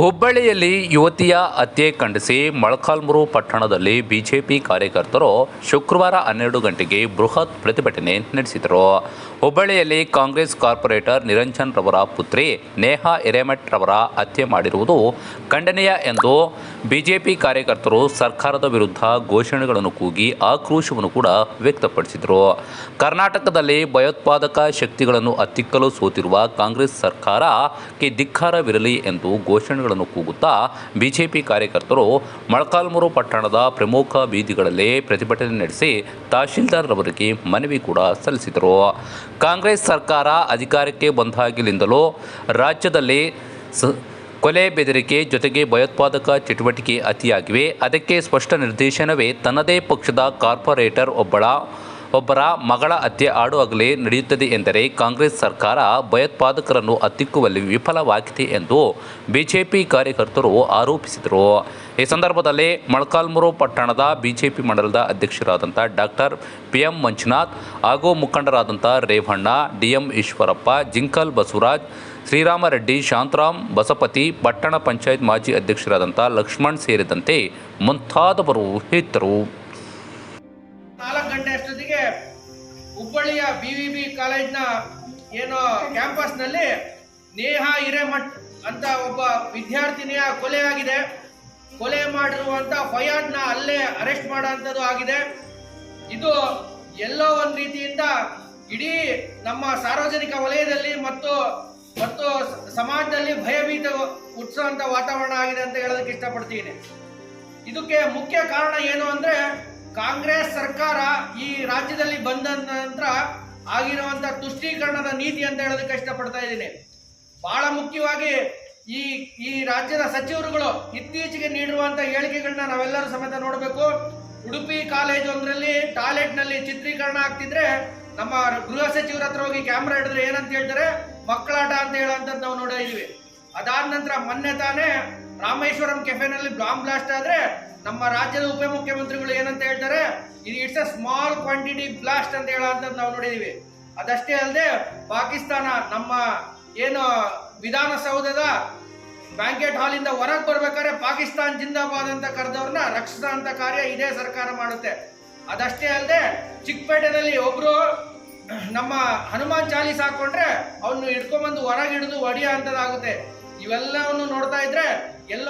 ಹುಬ್ಬಳ್ಳಿಯಲ್ಲಿ ಯುವತಿಯ ಹತ್ಯೆ ಖಂಡಿಸಿ ಮೊಳಕಾಲ್ಮೂರು ಪಟ್ಟಣದಲ್ಲಿ ಬಿಜೆಪಿ ಕಾರ್ಯಕರ್ತರು ಶುಕ್ರವಾರ ಹನ್ನೆರಡು ಗಂಟೆಗೆ ಬೃಹತ್ ಪ್ರತಿಭಟನೆ ನಡೆಸಿದರು. ಹುಬ್ಬಳ್ಳಿಯಲ್ಲಿ ಕಾಂಗ್ರೆಸ್ ಕಾರ್ಪೊರೇಟರ್ ನಿರಂಜನ್ ರವರ ಪುತ್ರಿ ನೇಹಾ ಹಿರೇಮಠ್ ರವರ ಹತ್ಯೆ ಮಾಡಿರುವುದು ಖಂಡನೀಯ ಎಂದು ಬಿಜೆಪಿ ಕಾರ್ಯಕರ್ತರು ಸರ್ಕಾರದ ವಿರುದ್ಧ ಘೋಷಣೆಗಳನ್ನು ಕೂಗಿ ಆಕ್ರೋಶವನ್ನು ಕೂಡ ವ್ಯಕ್ತಪಡಿಸಿದರು. ಕರ್ನಾಟಕದಲ್ಲಿ ಭಯೋತ್ಪಾದಕ ಶಕ್ತಿಗಳನ್ನು ಹತ್ತಿಕ್ಕಲು ಸೋತಿರುವ ಕಾಂಗ್ರೆಸ್ ಸರ್ಕಾರಕ್ಕೆ ಧಿಕ್ಕಾರವಿರಲಿ ಎಂದು ಘೋಷಣೆಗಳನ್ನು ಕೂಗುತ್ತಾ ಬಿಜೆಪಿ ಕಾರ್ಯಕರ್ತರು ಮೊಳಕಾಲ್ಮೂರು ಪಟ್ಟಣದ ಪ್ರಮುಖ ಬೀದಿಗಳಲ್ಲಿ ಪ್ರತಿಭಟನೆ ನಡೆಸಿ ತಹಶೀಲ್ದಾರ್ರವರಿಗೆ ಮನವಿ ಕೂಡ ಸಲ್ಲಿಸಿದರು. ಕಾಂಗ್ರೆಸ್ ಸರ್ಕಾರ ಅಧಿಕಾರಕ್ಕೆ ಬಂದಾಗಿನಿಂದಲೂ ರಾಜ್ಯದಲ್ಲಿ ಸ ಕೊಲೆ ಬೆದರಿಕೆ ಜೊತೆಗೆ ಭಯೋತ್ಪಾದಕ ಚಟುವಟಿಕೆ ಅತಿಯಾಗಿವೆ. ಅದಕ್ಕೆ ಸ್ಪಷ್ಟ ನಿರ್ದೇಶನವೇ ತನ್ನದೇ ಪಕ್ಷದ ಕಾರ್ಪೊರೇಟರ್ ಒಬ್ಬಳ ಒಬ್ಬರ ಮಗಳ ಹತ್ಯೆ ಆಡುವಾಗಲೇ ನಡೆಯುತ್ತದೆ ಎಂದರೆ ಕಾಂಗ್ರೆಸ್ ಸರ್ಕಾರ ಭಯೋತ್ಪಾದಕರನ್ನು ಹತ್ತಿಕ್ಕುವಲ್ಲಿ ವಿಫಲವಾಗಿದೆ ಎಂದು ಬಿಜೆಪಿ ಕಾರ್ಯಕರ್ತರು ಆರೋಪಿಸಿದರು. ಈ ಸಂದರ್ಭದಲ್ಲಿ ಮೊಳಕಾಲ್ಮೂರು ಪಟ್ಟಣದ ಬಿಜೆಪಿ ಮಂಡಲದ ಅಧ್ಯಕ್ಷರಾದಂಥ ಡಾಕ್ಟರ್ ಪಿ ಎಂ ಮಂಜುನಾಥ್ ಹಾಗೂ ಮುಖಂಡರಾದಂಥ ರೇವಣ್ಣ ಡಿ ಎಂ ಈಶ್ವರಪ್ಪ, ಜಿಂಕಲ್ ಬಸವರಾಜ್, ಶ್ರೀರಾಮರೆಡ್ಡಿ ಶಾಂತರಾಮ್, ಬಸಪತಿ, ಪಟ್ಟಣ ಪಂಚಾಯತ್ ಮಾಜಿ ಅಧ್ಯಕ್ಷರಾದಂಥ ಲಕ್ಷ್ಮಣ್ ಸೇರಿದಂತೆ ಮುಂತಾದವರು ಇದ್ದರು. ಹುಬ್ಬಳ್ಳಿಯ ಬಿ ವಿ ಬಿ ಕಾಲೇಜ್ನ ಏನು ಕ್ಯಾಂಪಸ್ನಲ್ಲಿ ನೇಹಾ ಹಿರೇಮಠ್ ಅಂತ ಒಬ್ಬ ವಿದ್ಯಾರ್ಥಿನಿಯ ಕೊಲೆ ಆಗಿದೆ. ಕೊಲೆ ಮಾಡಿರುವಂಥ ಫಯಾದ್ನ ಅಲ್ಲೇ ಅರೆಸ್ಟ್ ಮಾಡೋಂಥದ್ದು ಆಗಿದೆ. ಇದು ಎಲ್ಲೋ ಒಂದು ರೀತಿಯಿಂದ ಇಡೀ ನಮ್ಮ ಸಾರ್ವಜನಿಕ ವಲಯದಲ್ಲಿ ಮತ್ತು ಮತ್ತು ಸಮಾಜದಲ್ಲಿ ಭಯಭೀತ ಹುಟ್ಟಿಸುವಂಥ ವಾತಾವರಣ ಆಗಿದೆ ಅಂತ ಹೇಳೋದಕ್ಕೆ ಇಷ್ಟಪಡ್ತೀನಿ. ಇದಕ್ಕೆ ಮುಖ್ಯ ಕಾರಣ ಏನು ಅಂದ್ರೆ ಕಾಂಗ್ರೆಸ್ ಸರ್ಕಾರ ಈ ರಾಜ್ಯದಲ್ಲಿ ಬಂದ ನಂತರ ಆಗಿರುವಂತ ತುಷ್ಟೀಕರಣದ ನೀತಿ ಅಂತ ಹೇಳೋದಕ್ಕೆ ಇಷ್ಟಪಡ್ತಾ ಇದ್ದೀನಿ. ಬಹಳ ಮುಖ್ಯವಾಗಿ ಈ ಈ ರಾಜ್ಯದ ಸಚಿವರುಗಳು ಇತ್ತೀಚೆಗೆ ನೀಡಿರುವಂತ ಹೇಳಿಕೆಗಳನ್ನ ನಾವೆಲ್ಲರೂ ಸಮೇತ ನೋಡಬೇಕು. ಉಡುಪಿ ಕಾಲೇಜ್ ಒಂದರಲ್ಲಿ ಟಾಯ್ಲೆಟ್ನಲ್ಲಿ ಚಿತ್ರೀಕರಣ ಆಗ್ತಿದ್ರೆ ನಮ್ಮ ಗೃಹ ಸಚಿವರ ಹತ್ರ ಹೋಗಿ ಕ್ಯಾಮ್ರಾ ಹಿಡಿದ್ರೆ ಏನಂತ ಹೇಳ್ತಾರೆ? ಮಕ್ಕಳಾಟ ಅಂತ ಹೇಳುವಂತ ನಾವು ನೋಡಿದೀವಿ ಅದಾದ ನಂತರ ಮೊನ್ನೆ ತಾನೇ ರಾಮೇಶ್ವರಂ ಕೆಫೆನಲ್ಲಿ ಬಾಂಬ್ ಬ್ಲಾಸ್ಟ್ ಆದ್ರೆ ನಮ್ಮ ರಾಜ್ಯದ ಉಪಮುಖ್ಯಮಂತ್ರಿಗಳು ಏನಂತ ಹೇಳ್ತಾರೆ? ಇದು it's a small quantity blast ಅಂತ ಹೇಳೋದನ್ನ ನಾವು ನೋಡಿದ್ದೀವಿ ಅದಷ್ಟೇ ಅಲ್ಲದೆ ಪಾಕಿಸ್ತಾನ ನಮ್ಮ ಏನು ವಿಧಾನಸೌಧದ ಬ್ಯಾಂಕೆಟ್ ಹಾಲಿಂದ ಹೊರಗೆ ಬರ್ಬೇಕಾದ್ರೆ ಪಾಕಿಸ್ತಾನ್ ಜಿಂದಾಬಾದ್ ಅಂತ ಕರೆದವ್ರನ್ನ ರಕ್ಷಿಸುವಂತ ಕಾರ್ಯ ಇದೇ ಸರ್ಕಾರ ಮಾಡುತ್ತೆ. ಅದಷ್ಟೇ ಅಲ್ಲದೆ ಚಿಕ್ಕಪೇಟೆನಲ್ಲಿ ಒಬ್ರು ನಮ್ಮ ಹನುಮಾನ್ ಚಾಲೀಸ್ ಹಾಕೊಂಡ್ರೆ ಅವನು ಹಿಡ್ಕೊಂಬಂದು ಹೊರಗೆ ಹಿಡಿದು ಅಂತದಾಗುತ್ತೆ. ಇವೆಲ್ಲವನ್ನು ನೋಡ್ತಾ ಇದ್ರೆ ಎಲ್ಲ